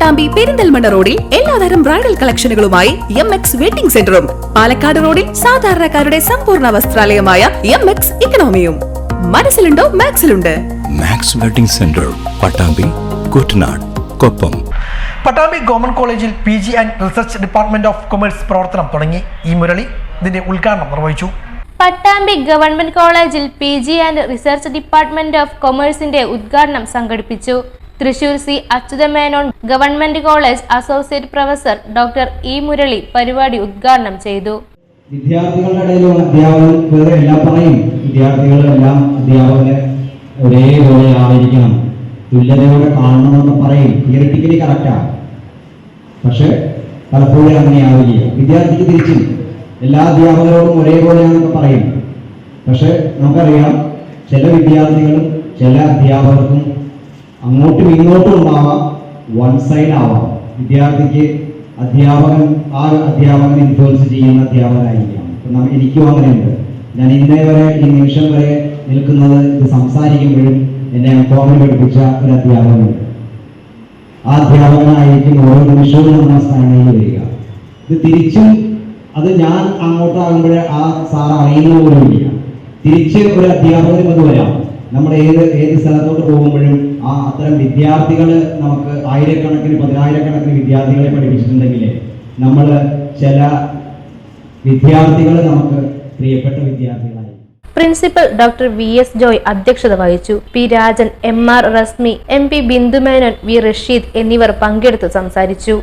പട്ടാമ്പി പെരിന്തൽമണ്ണ റോഡിൽ എല്ലാതരം ബ്രൈഡൽ കളക്ഷനുകളുമായി എം എക്സ് വെഡിംഗ് സെന്ററും. പാലക്കാട് റോഡിൽ സാധാരണക്കാരുടെ സമ്പൂർണ വസ്ത്രാലയമായ എം എക്സ് ഇക്കണോമിയും. മനസ്സിലുണ്ടോ? മാക്സിലുണ്ട്. Max wedding centre Pattambi Koottanad Koppam. Pattambi government കോളേജിൽ P G and research department of commerce പ്രവർത്തനം തുടങ്ങി. ഈ മുരളി ഇതിന്റെ ഉദ്ഘാടനം നിർവഹിച്ചു. പട്ടാമ്പി ഗവൺമെന്റ് കോളേജിൽ P G and research department of കൊമേഴ്സിന്റെ ഉദ്ഘാടനം സംഘടിപ്പിച്ചു. Thrissur C Achuthamenon government college associate professor doctor E Murali പരിപാടി ഉദ്ഘാടനം ചെയ്തു. വിദ്യാർത്ഥികളുടെ ഇടയിലുള്ള അധ്യാപകർ വേറെ എല്ലാം പറയും. വിദ്യാർത്ഥികളെല്ലാം അധ്യാപകരെ ഒരേപോലെ ആദരിക്കണം. തുല്യതയോടെ കാണണമെന്ന് പറയും. തിയറിറ്റിക്കലി കറക്റ്റാണ് പക്ഷെ പലപ്പോഴും അങ്ങനെ ആവില്ല വിദ്യാർത്ഥിക്ക് തിരിച്ചും എല്ലാ അധ്യാപകരോടും ഒരേപോലെയാണെന്നൊക്കെ പറയും. പക്ഷെ നമുക്കറിയാം ചില വിദ്യാർത്ഥികളും ചില അധ്യാപകർക്കും അങ്ങോട്ടും ഇങ്ങോട്ടും ഉണ്ടാവാം വൺ സൈഡ് ആവാം. വിദ്യാർത്ഥിക്ക് അധ്യാപകൻ ആ അധ്യാപകൻ ഇൻഫ്ലുവൻസ് ചെയ്യുന്ന അധ്യാപകനായിരിക്കാം. എനിക്കും അങ്ങനെയുണ്ട്. ഞാൻ ഇന്നേ വരെ ഈ നിമിഷം വരെ നിൽക്കുന്നത് ഇത് സംസാരിക്കുമ്പോഴും എന്നെ കോമഡി പഠിപ്പിച്ച ഒരു അധ്യാപകനുണ്ട്. ആ അധ്യാപകനായിരിക്കും ഓരോ നിമിഷവും നമ്മുടെ സ്ഥാനങ്ങളിൽ വരിക. ഇത് തിരിച്ചും അത് ഞാൻ അങ്ങോട്ടാകുമ്പോഴേ ആ സാർ അറിയുന്ന പോലും ഇല്ല. തിരിച്ച് ഒരു അധ്യാപകനും അത് വരാം നമ്മൾ ഏത് ഏത് സ്ഥലത്തോട്ട് പോകുമ്പോഴും ആ അത്തരം വിദ്യാർത്ഥികൾ നമുക്ക് ആയിരക്കണക്കിന് പതിനായിരക്കണക്കിന് വിദ്യാർത്ഥികളെ പഠിപ്പിച്ചിട്ടുണ്ടെങ്കിൽ നമ്മൾ ചില വിദ്യാർത്ഥികൾ നമുക്ക് പ്രിയപ്പെട്ട വിദ്യാർത്ഥികളായി. Principal doctor V S Joy അധ്യക്ഷത വഹിച്ചു. P Rajan M R Rasmi M P Bindumenon V Rasheed എന്നിവർ പങ്കെടുത്ത് സംസാരിച്ചു.